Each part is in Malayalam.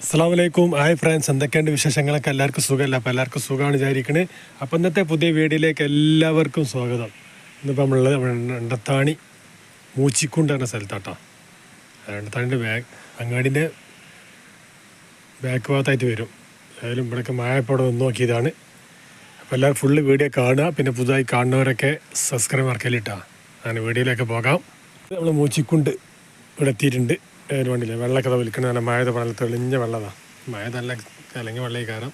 അസ്സാം വലൈക്കും ഹായ് ഫ്രണ്ട്സ് എന്തൊക്കെയുണ്ട് വിശേഷങ്ങളൊക്കെ? എല്ലാവർക്കും സുഖമല്ല? അപ്പോൾ എല്ലാവർക്കും സുഖമാണ് വിചാരിക്കണേ. അപ്പോൾ ഇന്നത്തെ പുതിയ വീഡിയോയിലേക്ക് എല്ലാവർക്കും സ്വാഗതം. ഇന്നിപ്പോൾ നമ്മളുള്ളത് നമ്മുടെ എണ്ടത്താണി മൂച്ചിക്കുണ്ട് എന്ന സ്ഥലത്താട്ടോ. എണ്ടത്താണിന്റെ ബാക്ക് അങ്ങാടിന്റെ ബാക്ക് ഭാഗത്തായിട്ട് വരും. ഏതായാലും ഇവിടെയൊക്കെ മായപ്പോടെ നിന്ന് നോക്കിയതാണ്. അപ്പോൾ എല്ലാവരും ഫുള്ള് വീഡിയോ കാണുക. പിന്നെ പുതുതായി കാണുന്നവരൊക്കെ സബ്സ്ക്രൈബ് മറക്കലിട്ടാ അങ്ങനെ വീഡിയോയിലേക്ക് പോകാം. നമ്മൾ മൂച്ചിക്കുണ്ട് ഇവിടെ എത്തിയിട്ടുണ്ട്. ഏത് വണ്ടിയില്ല വെള്ളമൊക്കെ വിൽക്കണ നല്ല മഴ വെള്ളം തെളിഞ്ഞ വെള്ളതാണ് മഴ നല്ല കലങ്ങി വെള്ളം കാരണം.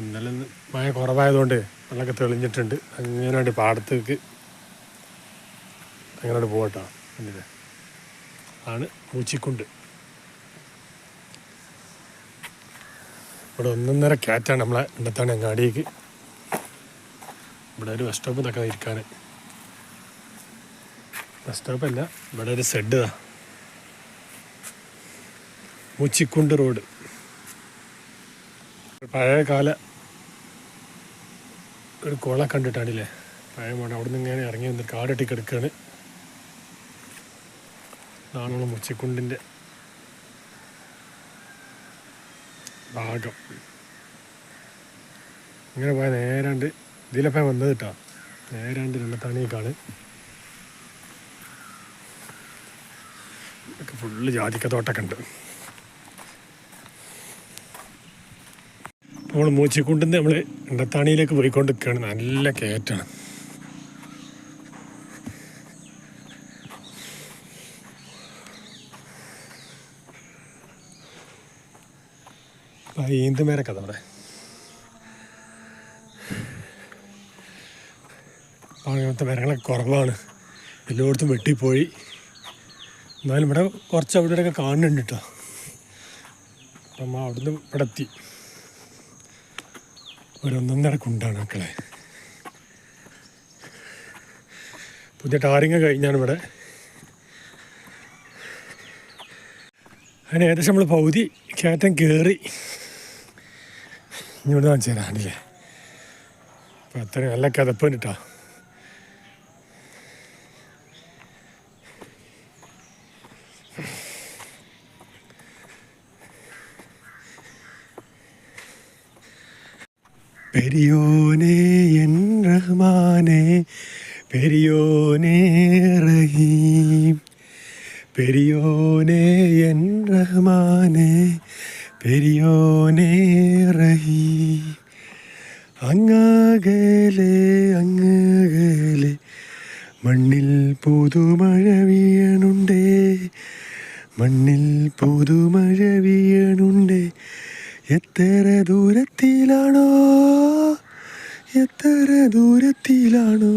ഇന്നലെ ഇന്ന് മഴ കുറവായതുകൊണ്ട് വെള്ളമൊക്കെ തെളിഞ്ഞിട്ടുണ്ട്. അങ്ങനെ വേണ്ടി പാടത്തേക്ക് അങ്ങനെ പോകട്ടോ കണ്ടില്ലേ ആണ് പൂച്ചിക്കുണ്ട്. ഇവിടെ ഒന്നൊന്നര കാറ്റാണ് നമ്മളെ ഇന്നത്താണ് അങ്ങാടിയേക്ക് ഇവിടെ ഒരു ബസ് സ്റ്റോപ്പ് ഇതൊക്കെ ഇരിക്കാൻ ബസ് സ്റ്റോപ്പല്ല ഇവിടെ ഒരു സെഡ് ഇതാ. മുച്ചിക്കുണ്ട് റോഡ്. പഴയകാല ഒരു കുള കണ്ടിട്ടാണില്ലേ? പഴയ മോഡൽ അവിടെ നിന്ന് ഇങ്ങനെ ഇറങ്ങി വന്ന് കാടിട്ട് കിടക്കുകയാണ് നമ്മളെ മുച്ചിക്കുണ്ടിന്റെ ഭാഗം. ഇങ്ങനെ പോയാൽ നേരാണ്ട് ഇതിലപ്പം വന്നത് കേട്ടോ. നേരാണ്ട് രണ്ടത്താണിയേക്കാണ്. ഒക്കെ ഫുള്ള് ജാതിക്ക ഉണ്ട്. നമ്മൾ മൂച്ചിക്കുണ്ടിന്ന് നമ്മൾ ഇണ്ടത്താണിയിലേക്ക് പോയിക്കൊണ്ട് നിൽക്കുകയാണ് നല്ല കയറ്റാണ്. ഈന്തുമേരൊക്കെ നമ്മുടെ അങ്ങനത്തെ മരങ്ങളൊക്കെ കുറവാണ്. എല്ലായിടത്തും വെട്ടിപ്പോയി. എന്നാലും ഇവിടെ കുറച്ച് അവിടെ കാണുന്നുണ്ട് കേട്ടോ. അപ്പം അവിടുന്ന് ഇവിടെ എത്തി. ഒരു ഒന്നൊന്നര കുണ്ടാണ് മക്കളെ. പുതിയ ടാറിങ് കഴിഞ്ഞാണ് ഇവിടെ. അതിന് ഏകദേശം നമ്മൾ പകുതി കയറ്റം കയറി ഇവിടെ കാണിച്ചു തരാണില്ലേ അപ്പം അത്രയും നല്ല കിതപ്പ് കേട്ടോ പെരിയോനെ എൻ റഹ്മാനെ പെരിയോനെ റഹീം. പെരിയോനേ എൻ റഹ്മാനെ പെരിയോനെ റഹീം. അങ്ങകലെ അങ്ങകലെ മണ്ണിൽ പുതുമഴ വീണുണ്ടേ മണ്ണിൽ പുതുമഴ വീണുണ്ടേ എത്ര ദൂരത്തിലാണോ? എത്ര ദൂരത്തിലാണോ?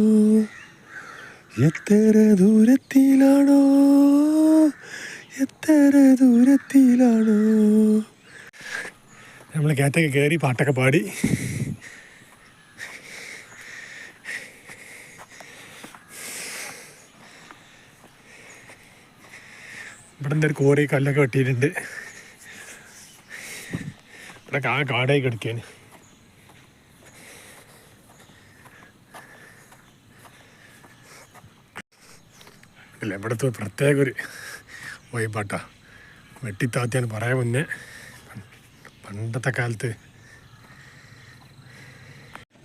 എത്ര ദൂരത്തിലാണോ? എത്ര ദൂരത്തിലാണോ? നമ്മൾ കയറ്റൊക്കെ കയറി പാട്ടൊക്കെ പാടി. ഇവിടെ എന്തൊരു കോറി കല്ലൊക്കെ വെട്ടിയിട്ടുണ്ട്. ഇവിടെ കാ കാടായി കിടക്കാൻ അല്ല ഇവിടുത്തെ പ്രത്യേക ഒരു വൈബാട്ടാ. വെട്ടിത്താത്തിയാണ് പറയാൻ മുന്നേ പണ്ടത്തെ കാലത്ത്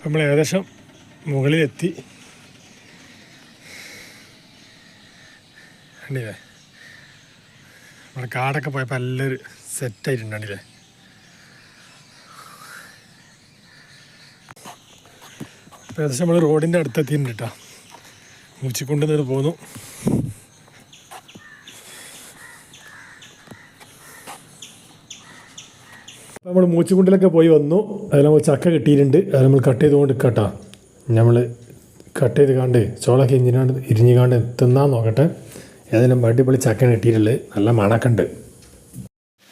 നമ്മൾ ഏകദേശം മുകളിലെത്തി. കണ്ടില്ലേ? നമ്മുടെ കാടൊക്കെ പോയപ്പോൾ നല്ലൊരു സെറ്റായിട്ടുണ്ടാണില്ലേ ഏകദേശം നമ്മൾ റോഡിന്റെ അടുത്തെത്തിയിട്ടുണ്ട് കേട്ടോ. മൂച്ചിക്കൊണ്ട് നിന്ന് പോന്നു നമ്മൾ മൂച്ചിക്കുണ്ടിലൊക്കെ പോയി വന്നു. അതിൽ നമ്മൾ ചക്ക കിട്ടിയിട്ടുണ്ട്. അത് നമ്മൾ കട്ട് ചെയ്തുകൊണ്ട് കേട്ടോ നമ്മൾ കട്ട് ചെയ്ത് കാണ്ട് ചോളൊക്കെ ഇഞ്ചിനാണ്ട് ഇരിഞ്ഞ് കാണ്ട് തിന്നാൻ നോക്കട്ടെ. ഏതെങ്കിലും അടിപൊളി ചക്ക കിട്ടിയിട്ടുള്ളത്. നല്ല മണക്കുണ്ട്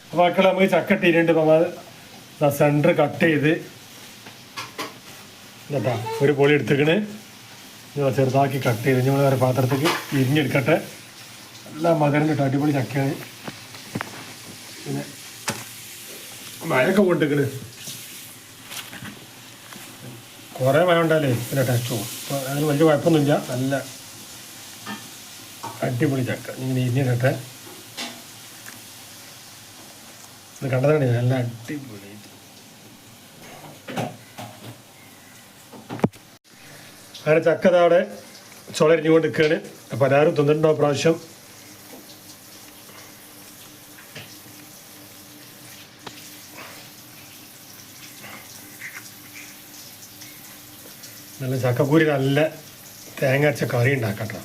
അപ്പോൾ മക്കളെ നമുക്ക് ചക്ക ഇട്ടിട്ടുണ്ട് നമ്മൾ സെന്റർ കട്ട് ചെയ്ത് കേട്ടാ ഒരു പൊളി എടുത്തേക്കണേ. ഞാൻ ചെറുതാക്കി കട്ട് ചെയ്ത് ഞങ്ങൾ വേറെ പാത്രത്തേക്ക് ഇരിഞ്ഞെടുക്കട്ടെ നല്ല മകരം കേട്ടോ അടിപൊളി ചക്കയാണ്. പിന്നെ മഴയൊക്കെ കൊണ്ടിരിക്കണ്. കുറേ മഴ ഉണ്ടാലേ പിന്നെ ടേസ്റ്റ് പോകും അപ്പോൾ അതിന് വലിയ കുഴപ്പമൊന്നുമില്ല. നല്ല അടിപൊളി ചക്ക. ഇങ്ങനെ ഇരിഞ്ഞിടട്ടെ ഇത് കണ്ടതാണ് നല്ല അടിപൊളി അങ്ങനെ ചക്ക ദാ അവിടെ ചുളരിഞ്ഞുകൊണ്ട് നിൽക്കുകയാണ്. അപ്പോൾ എല്ലാവരും തിന്നിട്ടുണ്ടോ പ്രാവശ്യം നല്ല ചക്കക്കൂരി നല്ല തേങ്ങ അരച്ച കറി ഉണ്ടാക്കട്ടോ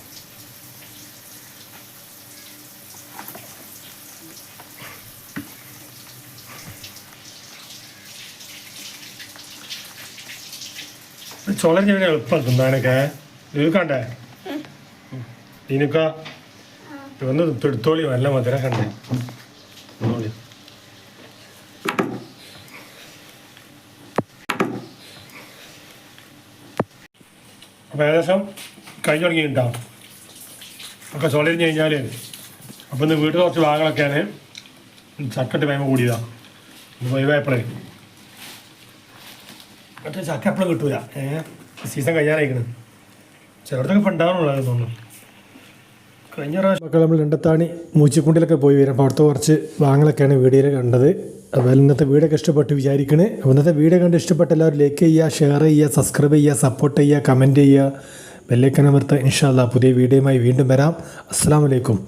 ചുളരിഞ്ഞ ചെയ്യാൻ എളുപ്പം തിന്നാനൊക്കെ നിൽക്കണ്ടേ നിനക്ക ഒന്ന് എടുത്തോളി നല്ല മധുരം കണ്ടേ. അപ്പൊ അപ്പോൾ ഏകദേശം കഴിഞ്ഞു തുടങ്ങിയിട്ടുണ്ടാവും ഒക്കെ ചുളരിഞ്ഞ് കഴിഞ്ഞാൽ അപ്പം ഇന്ന് വീട്ടിൽ കുറച്ച് ഭാഗങ്ങളൊക്കെയാണ്. ചക്കട്ട് വേമ കൂടിയതാണ് ഒഴിവായപ്പോഴേ മറ്റേ ചക്ക എപ്പോഴും കിട്ടൂല. ഏഹ് സീസൺ കഴിയാനായിക്കണ് ചിലയിടത്തൊക്കെ ഇപ്പം തോന്നുന്നു. കഴിഞ്ഞ പ്രാവശ്യം മക്കൾ നമ്മൾ രണ്ടത്താണി മൂച്ചിക്കുണ്ടിലൊക്കെ പോയി വരാം. അപ്പോൾ അവിടുത്തെ കുറച്ച് വാങ്ങലൊക്കെയാണ് വീഡിയോയിൽ കണ്ടത്. അതുപോലെ ഇന്നത്തെ വീഡിയോ ഇഷ്ടപ്പെട്ട് വിചാരിക്കണേ. അപ്പോൾ ഇന്നത്തെ വീഡിയോ കണ്ട് ഇഷ്ടപ്പെട്ട എല്ലാവരും ലൈക്ക് ചെയ്യുക ഷെയർ ചെയ്യുക സബ്സ്ക്രൈബ് ചെയ്യുക സപ്പോർട്ട് ചെയ്യുക കമന്റ് ചെയ്യുക. ബെല്ലൈക്കൻ അമർത്തുക ഇൻഷാല്ല പുതിയ വീഡിയോയുമായി വീണ്ടും വരാം. അസ്സാം വലൈക്കും